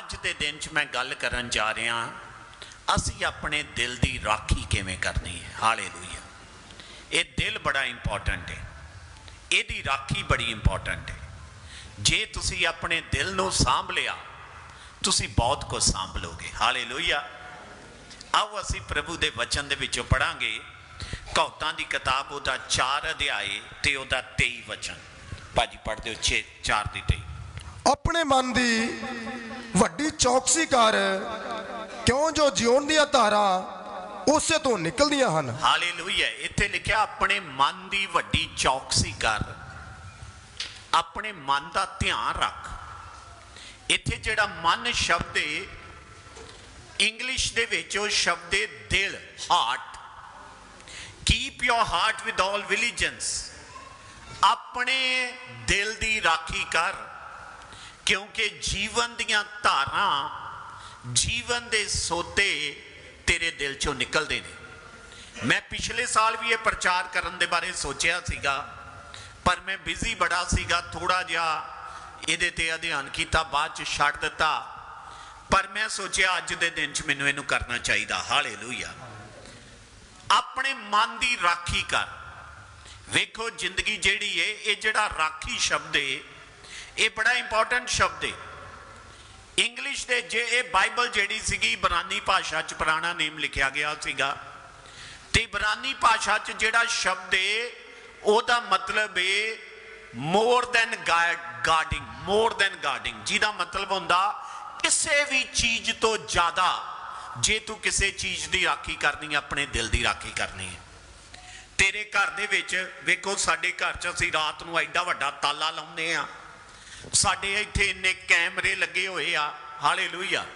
ਅੱਜ ਦੇ ਦਿਨ 'ਚ ਮੈਂ ਗੱਲ ਕਰਨ ਜਾ ਰਿਹਾ ਅਸੀਂ ਆਪਣੇ ਦਿਲ ਦੀ ਰਾਖੀ ਕਿਵੇਂ ਕਰਨੀ ਹੈ? ਹਾਲੇਲੂਇਆ ਇਹ ਦਿਲ ਬੜਾ ਇੰਪੋਰਟੈਂਟ ਹੈ। ਇਹਦੀ ਰਾਖੀ ਬੜੀ ਇੰਪੋਰਟੈਂਟ ਹੈ। ਜੇ ਤੁਸੀਂ ਆਪਣੇ ਦਿਲ ਨੂੰ ਸਾਂਭ ਲਿਆ, ਤੁਸੀਂ ਬਹੁਤ ਕੁਝ ਸਾਂਭ ਲਓਗੇ ਹਾਲੇਲੂਇਆ ਆਓ ਅਸੀਂ ਪ੍ਰਭੂ ਦੇ ਵਚਨ ਦੇ ਵਿੱਚੋਂ ਪੜਾਂਗੇ ਕੌਤਾਂ ਦੀ ਕਿਤਾਬ ਉਹਦਾ 4 ਅਧਿਆਏ ਤੇ ਉਹਦਾ 23 ਵਚਨ। ਭਾਜੀ ਪੜ੍ਹਦੇ ਹੋ 6 4 ਦੀ 23 ਆਪਣੇ ਮਨ ਦੀ ਵੱਡੀ ਚੌਕਸੀ ਕਰ ਕਿਉਂ ਜੋ ਜਿਉਣ ਦੀਆਂ ਧਾਰਾਂ ਉਸੇ ਤੋਂ ਨਿਕਲਦੀਆਂ ਹਨ? ਹਾਲੇਲੂਇਆ। ਇੱਥੇ ਲਿਖਿਆ, ਆਪਣੇ ਮਨ ਦੀ ਵੱਡੀ ਚੌਕਸੀ ਕਰ ਆਪਣੇ ਮਨ ਦਾ ਧਿਆਨ ਰੱਖ। ਇੱਥੇ ਜਿਹੜਾ ਮਨ ਸ਼ਬਦ ਹੈ ਇੰਗਲਿਸ਼ ਦੇ ਵਿੱਚ ਉਹ ਸ਼ਬਦ ਹੈ ਦਿਲ heart keep your heart with all diligence ਆਪਣੇ ਦਿਲ ਦੀ ਰਾਖੀ ਕਰ। ਕਿਉਂਕਿ ਜੀਵਨ ਦੀਆਂ ਧਾਰਾਂ ਜੀਵਨ ਦੇ ਸੋਤੇ ਤੇਰੇ ਦਿਲ ਚੋਂ ਨਿਕਲਦੇ ਨੇ। ਮੈਂ ਪਿਛਲੇ ਸਾਲ ਵੀ ਇਹ ਪ੍ਰਚਾਰ ਕਰਨ ਦੇ ਬਾਰੇ ਸੋਚਿਆ ਸੀਗਾ, ਪਰ ਮੈਂ ਬਿਜ਼ੀ ਬੜਾ ਸੀਗਾ ਥੋੜਾ ਜਿਹਾ ਇਹਦੇ ਤੇ ਅਧਿਐਨ ਕੀਤਾ, ਬਾਅਦ ਚ ਛੱਡ ਦਿੱਤਾ। ਪਰ ਮੈਂ ਸੋਚਿਆ ਅੱਜ ਦੇ ਦਿਨ ਚ ਮੈਨੂੰ ਇਹਨੂੰ ਕਰਨਾ ਚਾਹੀਦਾ। ਹਾਲੇਲੂਇਆ। ਆਪਣੇ ਮਨ ਦੀ ਰਾਖੀ ਕਰ। ਵੇਖੋ, ਜ਼ਿੰਦਗੀ ਜਿਹੜੀ ਏ, ਇਹ ਜਿਹੜਾ ਰਾਖੀ ਸ਼ਬਦ ਏ ਇਹ ਬੜਾ ਇੰਪੋਰਟੈਂਟ ਸ਼ਬਦ ਏ। ਇੰਗਲਿਸ਼ ਦੇ ਜੇ ਇਹ ਬਾਈਬਲ ਜਿਹੜੀ ਸੀਗੀ ਇਬਰਾਨੀ ਭਾਸ਼ਾ ਚ ਪੁਰਾਣਾ ਨੇਮ ਲਿਖਿਆ ਗਿਆ ਸੀਗਾ। ਤੇ ਇਬਰਾਨੀ ਭਾਸ਼ਾ ਚ ਜਿਹੜਾ ਸ਼ਬਦ ਏ, ਉਹਦਾ ਮਤਲਬ ਏ more than guarding more than guarding ਜਿਹਦਾ ਮਤਲਬ ਹੁੰਦਾ, ਕਿਸੇ ਵੀ ਚੀਜ਼ ਤੋਂ ਜ਼ਿਆਦਾ ਜੇ ਤੂੰ ਕਿਸੇ ਚੀਜ਼ ਦੀ ਰਾਖੀ ਕਰਨੀ ਹੈ ਆਪਣੇ ਦਿਲ ਦੀ ਰਾਖੀ ਕਰਨੀ ਹੈ ਤੇਰੇ ਘਰ ਦੇ ਵਿੱਚ, ਵੇਖੋ ਸਾਡੇ ਘਰ 'ਚ ਅਸੀਂ ਰਾਤ ਨੂੰ ਐਡਾ ਵੱਡਾ ਤਾਲਾ ਲਾਉਂਦੇ ਆ। ਸਾਡੇ ਇੱਥੇ ਇੰਨੇ ਕੈਮਰੇ ਲੱਗੇ ਹੋਏ ਆ, ਹਾਲੇਲੂਇਆ।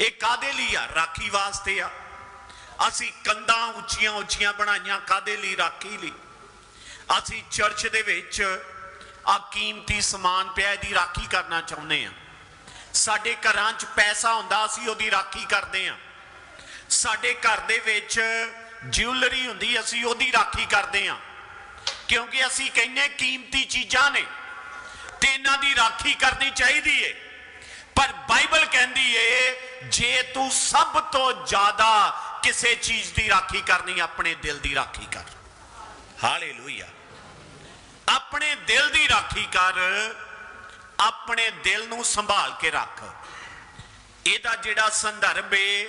ਇਹ ਕਾਦੇ ਲਈ ਆ? ਰਾਖੀ ਵਾਸਤੇ ਆ। ਅਸੀਂ ਕੰਧਾਂ ਉੱਚੀਆਂ ਉੱਚੀਆਂ ਬਣਾਈਆਂ ਕਾਦੇ ਲਈ? ਰਾਖੀ ਲਈ। ਅਸੀਂ ਚਰਚ ਦੇ ਵਿੱਚ ਆ ਕੀਮਤੀ ਸਮਾਨ ਪਿਆ, ਇਹਦੀ ਰਾਖੀ ਕਰਨਾ ਚਾਹੁੰਦੇ ਆ। ਸਾਡੇ ਘਰਾਂ 'ਚ ਪੈਸਾ ਹੁੰਦਾ, ਅਸੀਂ ਉਹਦੀ ਰਾਖੀ ਕਰਦੇ ਆ। ਸਾਡੇ ਘਰ ਦੇ ਵਿੱਚ ਜਿਊਲਰੀ ਹੁੰਦੀ, ਅਸੀਂ ਉਹਦੀ ਰਾਖੀ ਕਰਦੇ ਆ। ਕਿਉਂਕਿ ਅਸੀਂ ਕਹਿੰਨੇ ਕੀਮਤੀ ਚੀਜ਼ਾਂ ਨੇ। ਇਹਨਾਂ ਦੀ ਰਾਖੀ ਕਰਨੀ ਚਾਹੀਦੀ ਏ। ਪਰ ਬਾਈਬਲ ਕਹਿੰਦੀ ਏ, ਜੇ ਤੂੰ ਸਭ ਤੋਂ ਜ਼ਿਆਦਾ ਕਿਸੇ ਚੀਜ਼ ਦੀ ਰਾਖੀ ਕਰਨੀ, ਆਪਣੇ ਦਿਲ ਦੀ ਰਾਖੀ ਕਰ। ਹਾਲੇਲੂਇਆ। ਆਪਣੇ ਦਿਲ ਦੀ ਰਾਖੀ ਕਰ, ਆਪਣੇ ਦਿਲ ਨੂੰ ਸੰਭਾਲ ਕੇ ਰੱਖ। ਇਹਦਾ ਜਿਹੜਾ ਸੰਦਰਭ ਏ,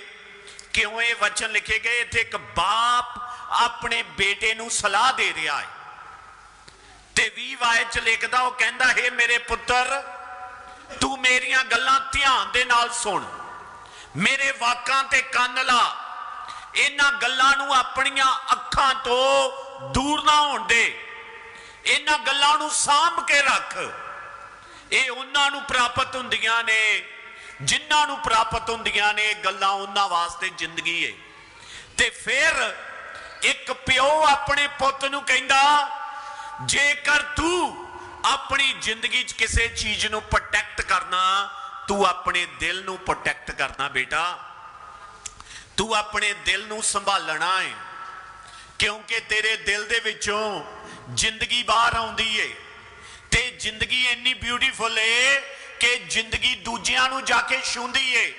ਕਿਉਂ ਇਹ ਵਚਨ ਲਿਖੇ ਗਏ? ਇੱਥੇ ਇੱਕ ਬਾਪ ਆਪਣੇ ਬੇਟੇ ਨੂੰ ਸਲਾਹ ਦੇ ਰਿਹਾ ਹੈ ਤੇ 20 ਵਾਇ ਚ ਲਿਖਦਾ, ਉਹ ਕਹਿੰਦਾ, ਹੈ ਮੇਰੇ ਪੁੱਤਰ, ਤੂੰ ਮੇਰੀਆਂ ਗੱਲਾਂ ਧਿਆਨ ਦੇ ਨਾਲ ਸੁਣ। ਮੇਰੇ ਵਾਕਾਂ ਤੇ ਕੰਨ ਲਾ। ਇਹਨਾਂ ਗੱਲਾਂ ਨੂੰ ਆਪਣੀਆਂ ਅੱਖਾਂ ਤੋਂ ਦੂਰ ਨਾ ਹੋਣ ਦੇ। ਇਹਨਾਂ ਗੱਲਾਂ ਨੂੰ ਸਾਂਭ ਕੇ ਰੱਖ। ਇਹ ਉਹਨਾਂ ਨੂੰ ਪ੍ਰਾਪਤ ਹੁੰਦੀਆਂ ਨੇ, ਜਿਨ੍ਹਾਂ ਨੂੰ ਪ੍ਰਾਪਤ ਹੁੰਦੀਆਂ ਨੇ ਗੱਲਾਂ ਉਹਨਾਂ ਵਾਸਤੇ ਜ਼ਿੰਦਗੀ ਏ। ਤੇ ਫਿਰ ਇੱਕ ਪਿਓ ਆਪਣੇ ਪੁੱਤ ਨੂੰ ਕਹਿੰਦਾ ਜੇਕਰ ਤੂੰ ਆਪਣੀ ਜ਼ਿੰਦਗੀ 'ਚ ਕਿਸੇ ਚੀਜ਼ ਨੂੰ ਪ੍ਰੋਟੈਕਟ ਕਰਨਾ, ਤੂੰ ਆਪਣੇ ਦਿਲ ਨੂੰ ਪ੍ਰੋਟੈਕਟ ਕਰਨਾ ਬੇਟਾ। ਤੂੰ ਆਪਣੇ ਦਿਲ ਨੂੰ ਸੰਭਾਲਣਾ ਹੈ ਕਿਉਂਕਿ ਤੇਰੇ ਦਿਲ ਦੇ ਵਿੱਚੋਂ ਜ਼ਿੰਦਗੀ ਬਾਹਰ ਆਉਂਦੀ ਏ। ਤੇ ਜ਼ਿੰਦਗੀ ਇੰਨੀ ਬਿਊਟੀਫੁਲ ਏ ਕਿ ਜ਼ਿੰਦਗੀ ਦੂਜਿਆਂ ਨੂੰ ਜਾ ਕੇ ਛੂੰਦੀ ਏ।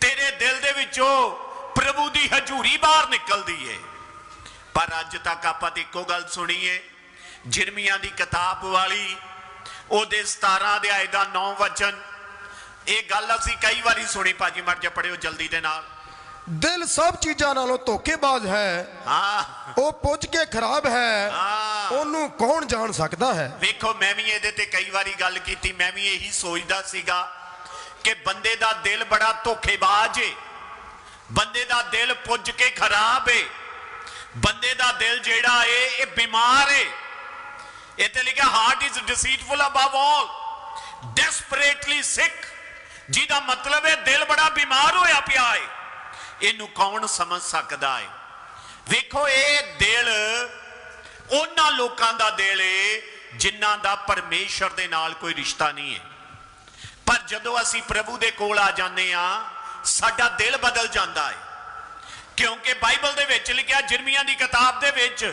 ਤੇਰੇ ਦਿਲ ਦੇ ਵਿੱਚੋਂ ਪ੍ਰਭੂ ਦੀ ਹਜ਼ੂਰੀ ਬਾਹਰ ਨਿਕਲਦੀ ਏ। ਪਰ ਅੱਜ ਤੱਕ ਆਪਾਂ ਤੇ ਇੱਕੋ ਗੱਲ ਸੁਣੀ ਏ ਜਿਰਮੀਆਂ ਦੀ ਕਿਤਾਬ ਵਾਲੀ ਉਹਦੇ 17 ਅਧਿਆਏ ਦਾ 9 ਵਚਨ। ਇਹ ਗੱਲ ਅਸੀਂ ਕਈ ਵਾਰੀ ਸੁਣੀ ਭਾਜੀ ਮਰ ਜਾ ਪੜਿਓ ਜਲਦੀ ਦੇ ਨਾਲ। ਦਿਲ ਸਭ ਚੀਜ਼ਾਂ ਨਾਲੋਂ ਧੋਖੇਬਾਜ਼ ਹੈ। ਹਾਂ। ਉਹ ਪੁੱਜ ਕੇ ਖਰਾਬ ਹੈ। ਹਾਂ। ਉਹਨੂੰ ਕੌਣ ਜਾਣ ਸਕਦਾ ਹੈ? ਵੇਖੋ ਮੈਂ ਵੀ ਇਹਦੇ ਤੇ ਕਈ ਵਾਰੀ ਗੱਲ ਕੀਤੀ ਮੈਂ ਵੀ ਇਹੀ ਸੋਚਦਾ ਸੀਗਾ ਕਿ ਬੰਦੇ ਦਾ ਦਿਲ ਬੜਾ ਧੋਖੇਬਾਜ਼ ਏ। ਬੰਦੇ ਦਾ ਦਿਲ ਪੁੱਜ ਕੇ ਖਰਾਬ ਏ। ਬੰਦੇ ਦਾ ਦਿਲ ਜਿਹੜਾ ਏ ਇਹ ਬਿਮਾਰ ਏ। ਇੱਥੇ ਲਿਖਿਆ heart is deceitful above all desperately sick ਜਿਹਦਾ ਮਤਲਬ ਹੈ ਦਿਲ ਬੜਾ ਬਿਮਾਰ ਹੋਇਆ ਪਿਆ ਹੈ ਇਹਨੂੰ ਕੌਣ ਸਮਝ ਸਕਦਾ ਹੈ ਵੇਖੋ, ਇਹ ਦਿਲ ਉਹਨਾਂ ਲੋਕਾਂ ਦਾ ਦਿਲ ਏ ਜਿਨ੍ਹਾਂ ਦਾ ਪਰਮੇਸ਼ਰ ਦੇ ਨਾਲ ਕੋਈ ਰਿਸ਼ਤਾ ਨਹੀਂ ਹੈ ਪਰ ਜਦੋਂ ਅਸੀਂ ਪ੍ਰਭੂ ਦੇ ਕੋਲ ਆ ਜਾਂਦੇ ਆ ਸਾਡਾ ਦਿਲ ਬਦਲ ਜਾਂਦਾ ਹੈ ਕਿਉਂਕਿ ਬਾਈਬਲ ਦੇ ਵਿੱਚ ਲਿਖਿਆ, ਜਿਰਮੀਆਂ ਦੀ ਕਿਤਾਬ ਦੇ ਵਿੱਚ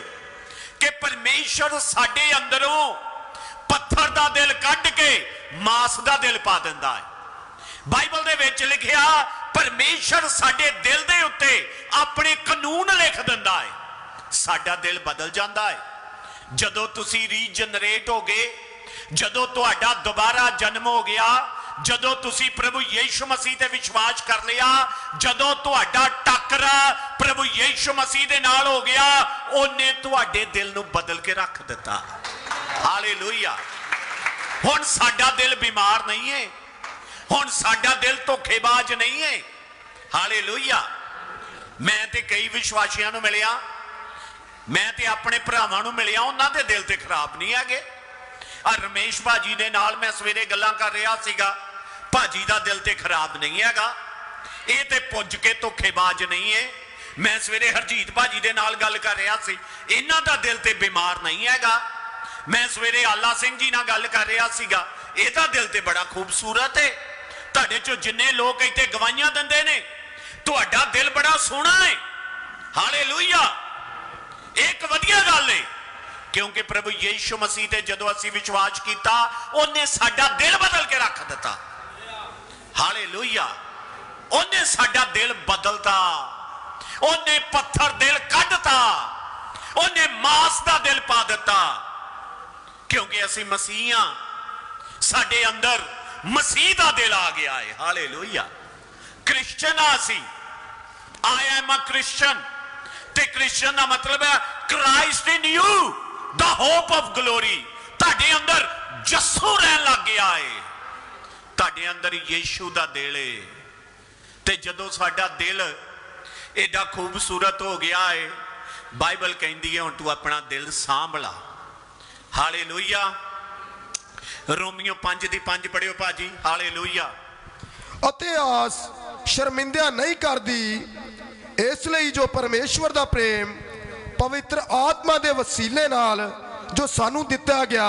ਕਿ ਪਰਮੇਸ਼ਰ ਸਾਡੇ ਅੰਦਰੋਂ ਪੱਥਰ ਦਾ ਦਿਲ ਕੱਢ ਕੇ ਮਾਸ ਦਾ ਦਿਲ ਪਾ ਦਿੰਦਾ ਹੈ। ਬਾਈਬਲ ਦੇ ਵਿੱਚ ਲਿਖਿਆ, ਪਰਮੇਸ਼ਰ ਸਾਡੇ ਦਿਲ ਦੇ ਉੱਤੇ ਆਪਣੇ ਕਾਨੂੰਨ ਲਿਖ ਦਿੰਦਾ ਹੈ। ਸਾਡਾ ਦਿਲ ਬਦਲ ਜਾਂਦਾ ਹੈ। ਜਦੋਂ ਤੁਸੀਂ ਰੀਜਨਰੇਟ ਹੋ ਗਏ, ਜਦੋਂ ਤੁਹਾਡਾ ਦੁਬਾਰਾ ਜਨਮ ਹੋ ਗਿਆ, ਜਦੋਂ ਤੁਸੀਂ ਪ੍ਰਭੂ ਯੀਸ਼ੂ ਮਸੀਹ ਤੇ ਵਿਸ਼ਵਾਸ ਕਰ ਲਿਆ, ਜਦੋਂ ਤੁਹਾਡਾ ਟੱਕਰਾ ਪ੍ਰਭੂ ਯੀਸ਼ੂ ਮਸੀਹ ਦੇ ਨਾਲ ਹੋ ਗਿਆ, ਉਹਨੇ ਤੁਹਾਡੇ ਦਿਲ ਨੂੰ ਬਦਲ ਕੇ ਰੱਖ ਦਿੱਤਾ। ਹਾਲੇਲੂਇਆ ਹੁਣ ਸਾਡਾ ਦਿਲ ਬਿਮਾਰ ਨਹੀਂ ਹੈ ਹੁਣ ਸਾਡਾ ਦਿਲ ਧੋਖੇਬਾਜ਼ ਨਹੀਂ ਹੈ ਹਾਲੇਲੂਇਆ ਮੈਂ ਤੇ ਕਈ ਵਿਸ਼ਵਾਸੀਆਂ ਨੂੰ ਮਿਲਿਆ। ਮੈਂ ਤੇ ਆਪਣੇ ਭਰਾਵਾਂ ਨੂੰ ਮਿਲਿਆ, ਉਹਨਾਂ ਦੇ ਦਿਲ ਤੇ ਖਰਾਬ ਨਹੀਂ ਹੈਗੇ। ਆ ਰਮੇਸ਼ ਭਾਜੀ ਦੇ ਨਾਲ ਮੈਂ ਸਵੇਰੇ ਗੱਲਾਂ ਕਰ ਰਿਹਾ ਸੀਗਾ। ਭਾਜੀ ਦਾ ਦਿਲ ਤੇ ਖਰਾਬ ਨਹੀਂ ਹੈਗਾ। ਇਹ ਤੇ ਪੁੱਜ ਕੇ ਧੋਖੇਬਾਜ਼ ਨਹੀਂ ਏ ਮੈਂ ਸਵੇਰੇ ਹਰਜੀਤ ਭਾਜੀ ਦੇ ਨਾਲ ਗੱਲ ਕਰ ਰਿਹਾ ਸੀ। ਇਹਨਾਂ ਦਾ ਦਿਲ ਤੇ ਬਿਮਾਰ ਨਹੀਂ ਹੈਗਾ। ਮੈਂ ਸਵੇਰੇ ਆਲਾ ਸਿੰਘ ਜੀ ਨਾਲ ਗੱਲ ਕਰ ਰਿਹਾ ਸੀਗਾ। ਇਹਦਾ ਦਿਲ ਤੇ ਬੜਾ ਖੂਬਸੂਰਤ ਏ ਤੁਹਾਡੇ ਚੋਂ ਜਿੰਨੇ ਲੋਕ ਇੱਥੇ ਗਵਾਈਆਂ ਦਿੰਦੇ ਨੇ, ਤੁਹਾਡਾ ਦਿਲ ਬੜਾ ਸੋਹਣਾ ਹੈ ਹਾਲੇਲੂਇਆ। ਇਹ ਇੱਕ ਵਧੀਆ ਗੱਲ ਏ ਕਿਉਂਕਿ ਪ੍ਰਭੂ ਯੀਸ਼ੂ ਮਸੀਹ ਤੇ ਜਦੋਂ ਅਸੀਂ ਵਿਸ਼ਵਾਸ ਕੀਤਾ, ਉਹਨੇ ਸਾਡਾ ਦਿਲ ਬਦਲ ਕੇ ਰੱਖ ਦਿੱਤਾ। ਹਾਲੇਲੂਇਆ। ਉਹਨੇ ਸਾਡਾ ਦਿਲ ਬਦਲਤਾ। ਉਹਨੇ ਪੱਥਰ ਦਿਲ ਕੱਢਤਾ। ਉਹਨੇ ਮਾਸ ਦਾ ਦਿਲ ਪਾ ਦਿੱਤਾ। ਕਿਉਂਕਿ ਅਸੀਂ ਮਸੀਹ ਹਾਂ ਸਾਡੇ ਅੰਦਰ ਮਸੀਹ ਦਾ ਦਿਲ ਆ ਗਿਆ ਹੈ ਹਾਲੇਲੂਇਆ। ਕ੍ਰਿਸਚਨ ਆ ਅਸੀਂ। ਆਈ ਐਮ ਅ ਕ੍ਰਿਸਚਨ ਤੇ ਕ੍ਰਿਸਚਨ ਦਾ ਮਤਲਬ ਹੈ Christ in you, the hope of glory. ਤੁਹਾਡੇ ਅੰਦਰ ਜੱਸੂ ਰਹਿਣ ਲੱਗ ਗਿਆ ਏ। ਤੁਹਾਡੇ ਅੰਦਰ ਯੀਸ਼ੂ ਦਾ ਦਿਲ ਏ। ਤੇ ਜਦੋਂ ਸਾਡਾ ਦਿਲ ਏਡਾ ਖੂਬਸੂਰਤ ਹੋ ਗਿਆ ਏ ਬਾਈਬਲ ਕਹਿੰਦੀ ਹੈ ਹੁਣ ਤੂੰ ਆਪਣਾ ਦਿਲ ਸਾਂਭਲਾ। ਹਾਲੇਲੂਇਆ। ਰੋਮੀਓ 5 ਦੀ 5 ਪੜਿਓ ਭਾਜੀ ਹਾਲੇਲੂਇਆ। ਅਤੇ ਆਸ ਸ਼ਰਮਿੰਦਿਆ ਨਹੀਂ ਕਰਦੀ ਇਸ ਲਈ ਜੋ ਪਰਮੇਸ਼ਵਰ ਦਾ ਪ੍ਰੇਮ ਪਵਿੱਤਰ ਆਤਮਾ ਦੇ ਵਸੀਲੇ ਨਾਲ ਜੋ ਸਾਨੂੰ ਦਿੱਤਾ ਗਿਆ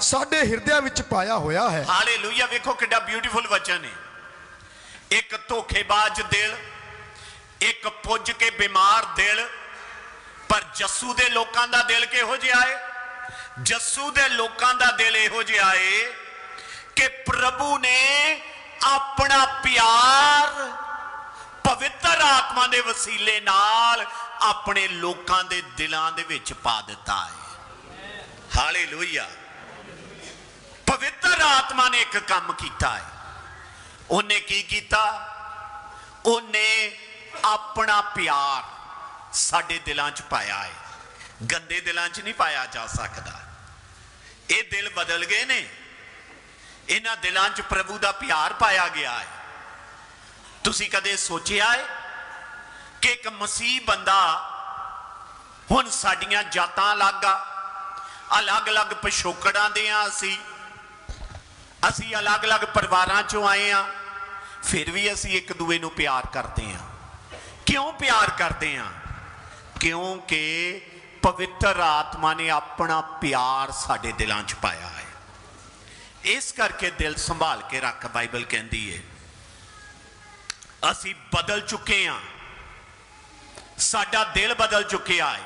ਸਾਡੇ ਹਿਰਦਿਆਂ ਵਿੱਚ ਪਾਇਆ ਹੋਇਆ ਹੈ। ਹਾਲੇਲੂਇਆ ਵੇਖੋ ਕਿੱਡਾ ਬਿਊਟੀਫੁਲ ਵਚਨ ਹੈ ਇੱਕ ਧੋਖੇਬਾਜ਼ ਦਿਲ, ਇੱਕ ਪੁੱਜ ਕੇ ਬਿਮਾਰ ਦਿਲ। ਪਰ ਜੱਸੂ ਦੇ ਲੋਕਾਂ ਦਾ ਦਿਲ ਕਿਹੋ ਜਿਹਾ ਏ? ਜੱਸੂ ਦੇ ਲੋਕਾਂ ਦਾ ਦਿਲ ਇਹੋ ਜਿਹਾ ਹੈ ਕਿ ਪ੍ਰਭੂ ਨੇ ਆਪਣਾ ਪਿਆਰ ਪਵਿੱਤਰ ਆਤਮਾ ਦੇ ਵਸੀਲੇ ਨਾਲ ਆਪਣੇ ਲੋਕਾਂ ਦੇ ਦਿਲਾਂ ਦੇ ਵਿੱਚ ਪਾ ਦਿੱਤਾ ਹੈ ਹਾਲੇਲੂਇਆ। ਪਵਿੱਤਰ ਆਤਮਾ ਨੇ ਇੱਕ ਕੰਮ ਕੀਤਾ ਹੈ ਉਹਨੇ ਕੀ ਕੀਤਾ? ਉਹਨੇ ਆਪਣਾ ਪਿਆਰ ਸਾਡੇ ਦਿਲਾਂ 'ਚ ਪਾਇਆ ਹੈ ਗੰਦੇ ਦਿਲਾਂ 'ਚ ਨਹੀਂ ਪਾਇਆ ਜਾ ਸਕਦਾ। ਇਹ ਦਿਲ ਬਦਲ ਗਏ ਨੇ। ਇਹਨਾਂ ਦਿਲਾਂ 'ਚ ਪ੍ਰਭੂ ਦਾ ਪਿਆਰ ਪਾਇਆ ਗਿਆ ਹੈ ਤੁਸੀਂ ਕਦੇ ਸੋਚਿਆ ਹੈ ਕਿ ਇੱਕ ਮਸੀਹ ਬੰਦਾ ਹੁਣ ਸਾਡੀਆਂ ਜਾਤਾਂ ਅਲੱਗ ਆ? ਅਲੱਗ-ਅਲੱਗ ਪਿਛੋਕੜਾਂ ਦੇ ਆ ਅਸੀਂ। ਅਸੀਂ ਅਲੱਗ-ਅਲੱਗ ਪਰਿਵਾਰਾਂ ਚੋਂ ਆਏ ਆ। ਫਿਰ ਵੀ ਅਸੀਂ ਇੱਕ ਦੂਏ ਨੂੰ ਪਿਆਰ ਕਰਦੇ ਹਾਂ। ਕਿਉਂ ਪਿਆਰ ਕਰਦੇ ਹਾਂ? ਕਿਉਂਕਿ ਪਵਿੱਤਰ ਆਤਮਾ ਨੇ ਆਪਣਾ ਪਿਆਰ ਸਾਡੇ ਦਿਲਾਂ 'ਚ ਪਾਇਆ ਹੈ। ਇਸ ਕਰਕੇ ਦਿਲ ਸੰਭਾਲ ਕੇ ਰੱਖ, ਬਾਈਬਲ ਕਹਿੰਦੀ ਹੈ ਅਸੀਂ ਬਦਲ ਚੁੱਕੇ ਹਾਂ। ਸਾਡਾ ਦਿਲ ਬਦਲ ਚੁੱਕਿਆ ਹੈ